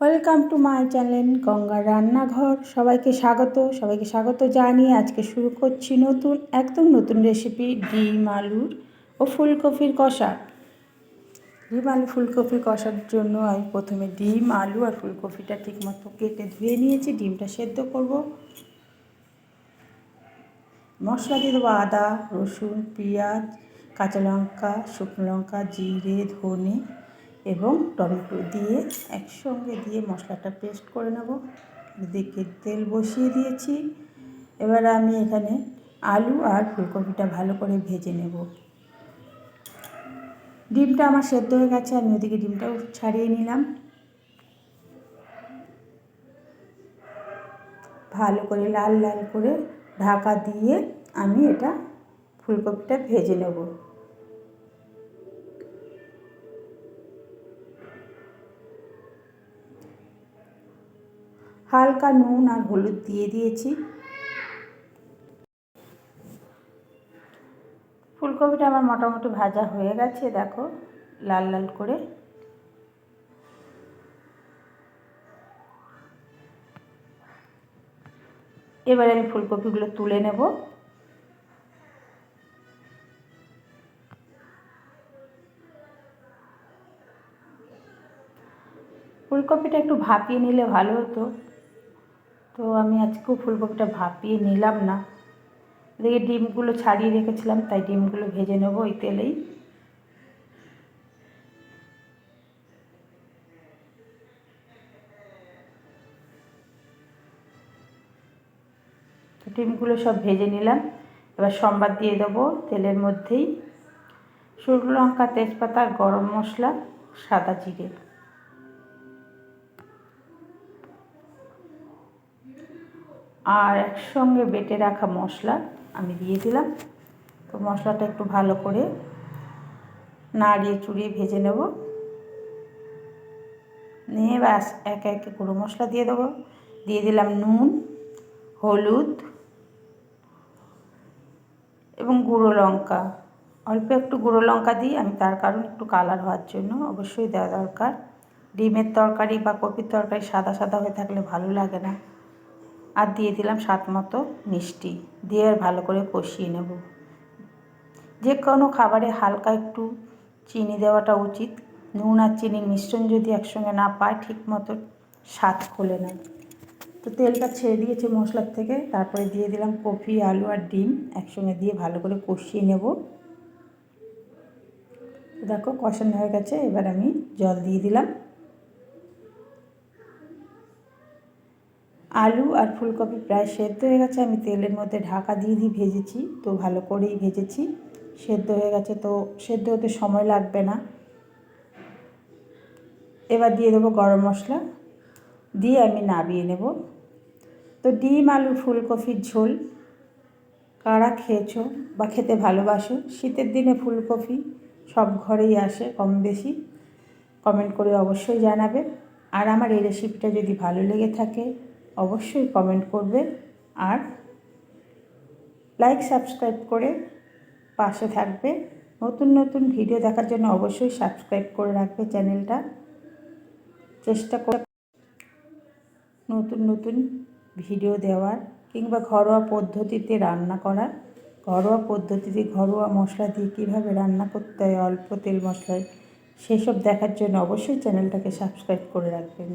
Welcome to my channel গঙ্গার রান্নাঘর। সবাইকে স্বাগত সবাইকে স্বাগত জানিয়ে আজকে শুরু করছি নতুন, একদম নতুন রেসিপি ডিম, আলুর ও ফুলকপির কষা। ডিম, আলু, ফুলকপির কষার জন্য আমি প্রথমে ডিম, আলু আর ফুলকপিটা ঠিকমতো কেটে ধুয়ে নিয়েছি। ডিমটা সেদ্ধ করব। মশলা দিয়ে দেবো আদা, রসুন, পেঁয়াজ, কাঁচা লঙ্কা, শুকনো লঙ্কা, জিরে, ধনে এবং টমেটো দিয়ে একসঙ্গে দিয়ে মশলাটা পেস্ট করে নেব। এদিকে তেল বসিয়ে দিয়েছি। এবার আমি এখানে আলু আর ফুলকপিটা ভালো করে ভেজে নেব। ডিমটা আমার সেদ্ধ হয়ে গেছে, আমি ওদিকে ডিমটাও ছাড়িয়ে নিলাম। ভালো করে লাল লাল করে ঢাকা দিয়ে আমি এটা ফুলকপিটা ভেজে নেব। হালকা নুন আর হলুদ দিয়ে দিয়েছি। ফুলকপিটা আমার মোটামুটি ভাজা হয়ে গেছে, দেখো, লাল লাল করে। এবারে আমি ফুলকপিগুলো তুলে নেব। ফুলকপিটা একটু ভাপিয়ে নিলে ভালো হতো। তো আমি আজকেও ফুলকপিটা ভাপিয়ে নিলাম না। এদিকে ডিমগুলো ছাড়িয়ে রেখেছিলাম, তাই ডিমগুলো ভেজে নেব ওই তেলেই। ডিমগুলো সব ভেজে নিলাম, এবার সম্বাদ দিয়ে দেবো তেলের মধ্যেই। শুকনো লঙ্কা, তেজপাতা, গরম মশলা, সাদা জিরে। আর একসঙ্গে বেটে রাখা মশলা আমি দিয়ে দিলাম। তো মশলাটা একটু ভালো করে নাড়িয়ে চুড়িয়ে ভেজে নেব। নিয়ে ব্যাস, একে একে গুঁড়ো মশলা দিয়ে দেবো। দিয়ে দিলাম নুন, হলুদ এবং গুঁড়ো লঙ্কা। অল্প একটু গুঁড়ো লঙ্কা দিই, আমি তার কারণ একটু কালার হওয়ার জন্য। অবশ্যই দেওয়া দরকার। ডিমের তরকারি বা কপির তরকারি সাদা সাদা হয়ে থাকলে ভালো লাগে না। আর দিয়ে দিলাম স্বাদ মতো মিষ্টি। দিয়ে আর ভালো করে কষিয়ে নেব। যে কোনো খাবারে হালকা একটু চিনি দেওয়াটা উচিত। নুন আর চিনির মিশ্রণ যদি একসঙ্গে না পায় ঠিক মতো স্বাদ খোলে না। তো তেলটা ছেড়ে দিয়েছে মশলার থেকে। তারপরে দিয়ে দিলাম কফি, আলু আর ডিম একসঙ্গে দিয়ে ভালো করে কষিয়ে নেব। দেখো কষানো হয়ে গেছে। এবার আমি জল দিয়ে দিলাম। আলু আর ফুলকপি প্রায় সেদ্ধ হয়ে গেছে। আমি তেলের মধ্যে ঢাকা দিয়ে দিয়ে ভেজেছি, তো ভালো করেই ভেজেছি। সেদ্ধ হয়ে গেছে, তো সেদ্ধ হতে সময় লাগবে না। এবার দিয়ে দেবো গরম মশলা। দিয়ে আমি নাবিয়ে নেব। তো ডিম, আলু, ফুলকপির ঝোল। কারা খেয়েছো বা খেতে ভালোবাসো? শীতের দিনে ফুলকপি সব ঘরেই আসে কম বেশি। কমেন্ট করে অবশ্যই জানাবে। আর আমার এই রেসিপিটা যদি ভালো লেগে থাকে অবশ্যই কমেন্ট করবে আর লাইক সাবস্ক্রাইব করে পাশে থাকবে। নতুন নতুন ভিডিও দেখার জন্য অবশ্যই সাবস্ক্রাইব করে রাখবে চ্যানেলটা চেষ্টা করে নতুন নতুন ভিডিও দেওয়ার কিংবা ঘরোয়া পদ্ধতিতে রান্না করার। ঘরোয়া পদ্ধতিতে ঘরোয়া মশলা দিয়ে কীভাবে রান্না করতে হয়, অল্প তেল মশলায় সেসব দেখার জন্য অবশ্যই চ্যানেলটাকে সাবস্ক্রাইব করে রাখবেন।